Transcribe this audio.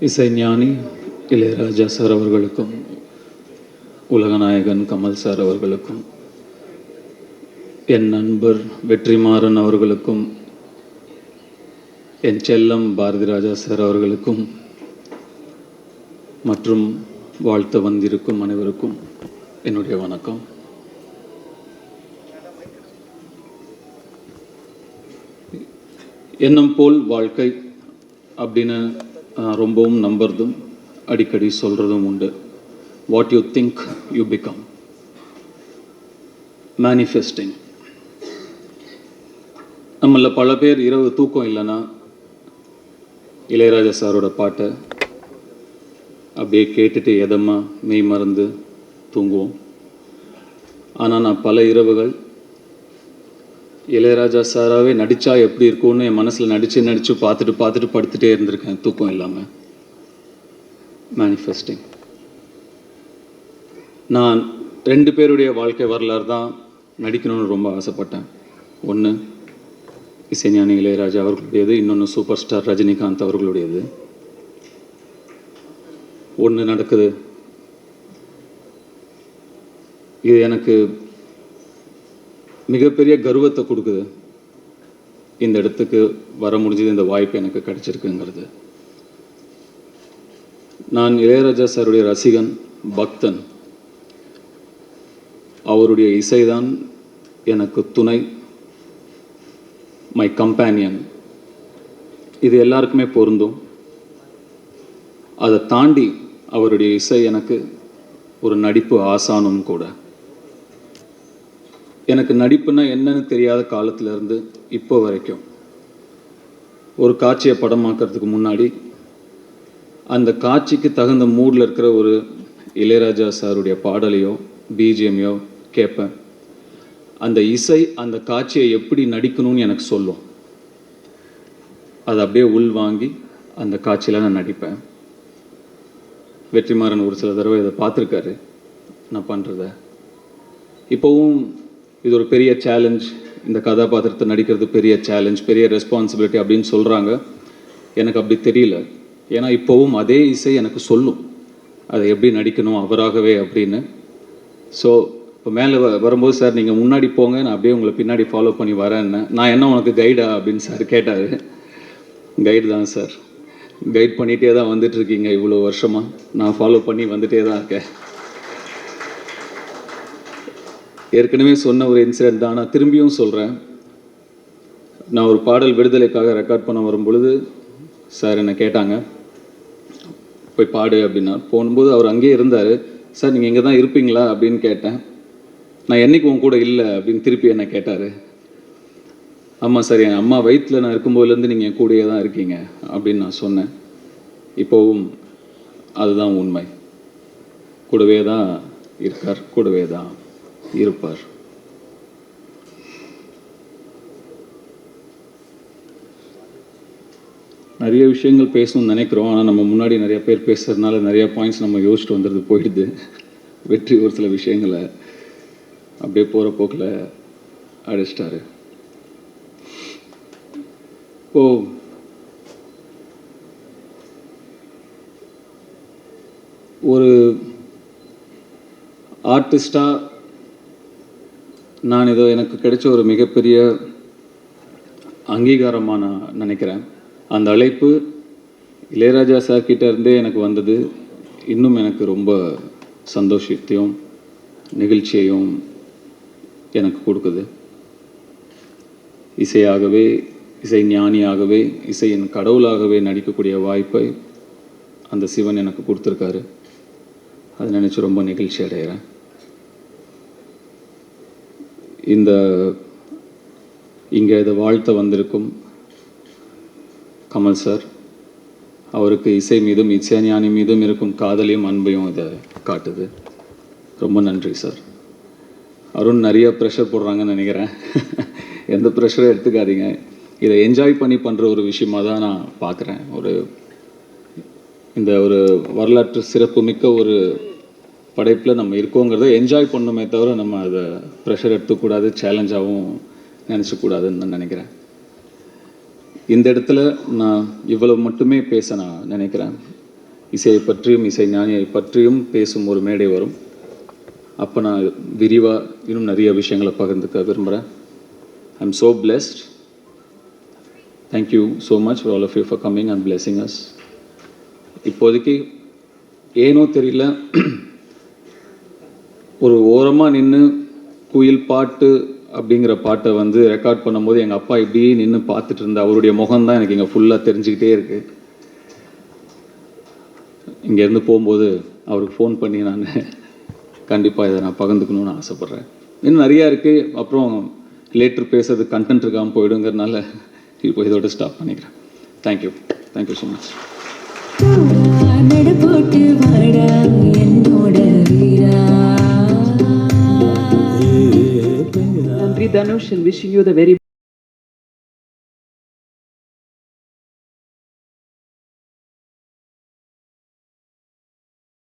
இசைஞானி இளையராஜா சார் அவர்களுக்கும் உலகநாயகன் கமல் சார் அவர்களுக்கும் என் நண்பர் வெற்றிமாறன் அவர்களுக்கும் என் செல்லம் பாரதி ராஜா சார் அவர்களுக்கும் மற்றும் வாழ்த்த வந்திருக்கும் அனைவருக்கும் என்னுடைய வணக்கம். எண்ணம் போல் வாழ்க்கை அப்படின்னு ரொம்பவும் நம்புறதும் அடிக்கடி சொல்கிறதும் உண்டு. What you think you become manifesting நம்மள பல பேர் இரவு தூக்கம் இல்லைன்னா இளையராஜா சாரோட பாட்டை அப்படியே கேட்டுட்டு எதமா மெய் மறந்து தூங்குவோம். ஆனால் நான் பல இரவுகள் இளையராஜா சாராகவே நடித்தா எப்படி இருக்கும்னு என் மனசில் நடித்து நடித்து பார்த்துட்டு பார்த்துட்டு படுத்துகிட்டே இருந்திருக்கேன். தூக்கம் இல்லாமல் மேனிஃபெஸ்டிங் நான் ரெண்டு பேருடைய வாழ்க்கை வரலாறு தான் நடிக்கணும்னு ரொம்ப ஆசைப்பட்டேன். ஒன்று இசைஞானி இளையராஜா அவர்களுடையது இன்னொன்று சூப்பர் ஸ்டார் ரஜினிகாந்த் அவர்களுடையது. ஒன்று நடக்குது. இது எனக்கு மிகப்பெரிய கர்வத்தை கொடுக்குது. இந்த இடத்துக்கு வர முடிஞ்சது இந்த வாய்ப்பு எனக்கு கிடைச்சிருக்குங்கிறது. நான் இளையராஜா சாருடைய ரசிகன் பக்தன். அவருடைய இசைதான் எனக்கு துணை மை கம்பேனியன் இது எல்லாருக்குமே பொருந்தும். அதை தாண்டி அவருடைய இசை எனக்கு ஒரு நடிப்பு ஆசானும் கூட. எனக்கு நடிப்புனா என்னன்னு தெரியாத காலத்திலேருந்து இப்போ வரைக்கும் ஒரு காட்சியை படமாக்கிறதுக்கு முன்னாடி அந்த காட்சிக்கு தகுந்த மூடில் இருக்கிற ஒரு இளையராஜா சாருடைய பாடலையோ பிஜிஎம்யோ கேட்பேன். அந்த இசை அந்த காட்சியை எப்படி நடிக்கணும்னு எனக்கு சொல்லும். அதை அப்படியே உள் வாங்கி அந்த காட்சியில் நான் நடிப்பேன். வெற்றிமாறன் ஒரு சில தடவை இதை பார்த்துருக்காரு. நான் பண்ணுறத இப்போவும் இது ஒரு பெரிய சேலஞ்ச் இந்த கதாபாத்திரத்தை நடிக்கிறது பெரிய சேலஞ்ச் பெரிய ரெஸ்பான்சிபிலிட்டி அப்படின்னு சொல்கிறாங்க எனக்கு அப்படி தெரியல. ஏன்னா இப்போவும் அதே இசை எனக்கு சொல்லும். அதை எப்படி நடிக்கணும் அவராகவே அப்படின்னு. ஸோ இப்போ மேலே வரும்போது சார் நீங்கள் முன்னாடி போங்க. நான் அப்படியே உங்களை பின்னாடி ஃபாலோ பண்ணி வரேன்னு நான் என்ன உனக்கு கைடா அப்படின்னு சார் கேட்டார். கைடு தான் சார். கைட் பண்ணிகிட்டே தான் வந்துட்டு இருக்கீங்க இவ்வளோ வருஷமாக நான் ஃபாலோ பண்ணி வந்துகிட்டே தான் இருக்கேன். ஏற்கனவே சொன்ன ஒரு இன்சிடென்ட் தான். நான் திரும்பியும் சொல்கிறேன் நான் ஒரு பாடல் விடுதலைக்காக ரெக்கார்ட் பண்ண வரும்பொழுது சார் என்னை கேட்டாங்க போய் பாடு அப்படின்னா. போகும்போது அவர் அங்கேயே இருந்தார். சார் நீங்கள் இங்கே தான் இருப்பீங்களா? அப்படின்னு கேட்டேன். நான் என்னைக்கு உன் கூட இல்லை? அப்படின்னு திருப்பி என்னை கேட்டார். ஆமாம் சார் என் அம்மா வயிற்றில் நான் இருக்கும்போதுலேருந்து நீங்கள் என் கூடயே தான் இருக்கீங்க அப்படின்னு நான் சொன்னேன். இப்போவும் அதுதான் உண்மை. கூடவே தான் இருக்கார் கூடவே தான். இருப்பார். நிறைய விஷயங்கள் பேசணும்னு நினைக்கிறோம். ஆனால் நம்ம முன்னாடி நிறைய பேர் பேசுறதுனால நிறைய பாயிண்ட்ஸ் நம்ம யோசிச்சுட்டு வந்துடுது போயிடுது. வெற்றி ஒரு சில விஷயங்களை அப்படியே போகிற போக்கில் அடிச்சிட்டாரு. இப்போ ஒரு ஆர்டிஸ்டாக நான் இதோ எனக்கு கிடைச்ச ஒரு மிகப்பெரிய அங்கீகாரமாக நான் நினைக்கிறேன். அந்த அழைப்பு இளையராஜா சார் இருந்தே எனக்கு வந்தது. இன்னும் எனக்கு ரொம்ப சந்தோஷத்தையும் நெகிழ்ச்சியையும் எனக்கு கொடுக்குது. இசையாகவே இசை ஞானியாகவே இசையின் கடவுளாகவே நடிக்கக்கூடிய வாய்ப்பை அந்த சிவன் எனக்கு கொடுத்துருக்காரு. அதை நினச்சி ரொம்ப நிகழ்ச்சி அடைகிறேன். இந்த இங்கே இதை வாழ்த்த வந்திருக்கும் கமல் சார். அவருக்கு இசை மீதும் இசைஞானி மீதும் இருக்கும் காதலையும் அன்பையும் இதை காட்டுது. ரொம்ப நன்றி சார். அருண் நிறைய ப்ரெஷர் போடுறாங்கன்னு நினைக்கிறேன். எந்த ப்ரெஷரும் எடுத்துக்காதீங்க. இதை என்ஜாய் பண்ணி பண்ணுற ஒரு விஷயமாக தான் நான் பார்க்குறேன் ஒரு இந்த ஒரு வரலாற்று சிறப்புமிக்க ஒரு படைப்பில் நம்ம இருக்கோங்கிறத என்ஜாய் பண்ணணுமே தவிர நம்ம அதை ப்ரெஷர் எடுத்துக்கூடாது சேலஞ்சாகவும் நினச்சக்கூடாதுன்னு நான் நினைக்கிறேன். இந்த இடத்துல நான் இவ்வளவு மட்டுமே பேச நான் நினைக்கிறேன். இசையை பற்றியும் இசை ஞானியை பற்றியும் பேசும் ஒரு மேடை வரும். அப்போ நான் விரிவாக இன்னும் நிறைய விஷயங்களை பகிர்ந்துக்க விரும்புகிறேன் I am so blessed thank you so much for all of you for coming and blessing us இப்போதைக்கு ஏனோ தெரியல ஒரு ஓரமாக நின்று குயில் பாட்டு அப்படிங்கிற பாட்டை வந்து ரெக்கார்ட் பண்ணும்போது எங்கள் அப்பா இப்படியே நின்று பார்த்துட்டு இருந்த அவருடைய முகம்தான் எனக்கு இங்கே ஃபுல்லாக தெரிஞ்சுக்கிட்டே இருக்கு. இங்கேருந்து போகும்போது அவருக்கு ஃபோன் பண்ணி நான் கண்டிப்பாக இதை நான் பகிர்ந்துக்கணும்னு ஆசைப்பட்றேன். இன்னும் நிறையா இருக்குது அப்புறம் லேட்டர் பேசுறது கண்டென்ட் இருக்காமல் போயிடுங்கிறதுனால இப்போ இதோட ஸ்டாப் பண்ணிக்கிறேன். தேங்க்யூ தேங்க்யூ ஸோ மச் போட்டு வாடா என்னோட வீரா. Nandri Dhanush and wishing you the very